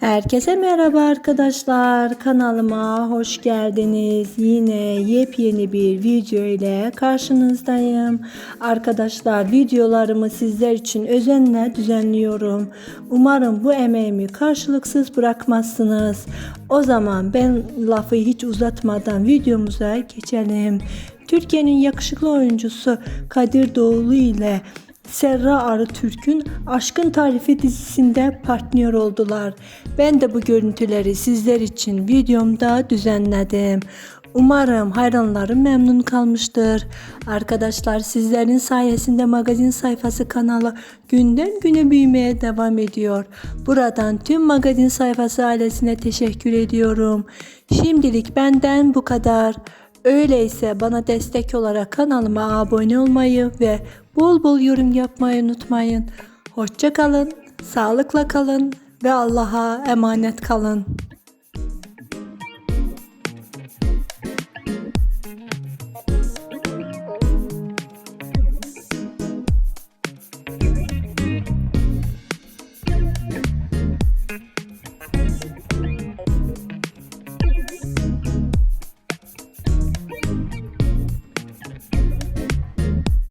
Herkese merhaba arkadaşlar. Kanalıma hoş geldiniz. Yine yepyeni bir video ile karşınızdayım. Arkadaşlar videolarımı sizler için özenle düzenliyorum. Umarım bu emeğimi karşılıksız bırakmazsınız. O zaman ben lafı hiç uzatmadan videomuza geçelim. Türkiye'nin yakışıklı oyuncusu Kadir Doğulu ile Serra Arı Türk'ün Aşkın Tarifi dizisinde partner oldular. Ben de bu görüntüleri sizler için videomda düzenledim. Umarım hayranlarım memnun kalmıştır. Arkadaşlar sizlerin sayesinde magazin sayfası kanalı günden güne büyümeye devam ediyor. Buradan tüm magazin sayfası ailesine teşekkür ediyorum. Şimdilik benden bu kadar. Öyleyse bana destek olarak kanalıma abone olmayı ve bol bol yorum yapmayı unutmayın. Hoşça kalın, sağlıkla kalın ve Allah'a emanet kalın.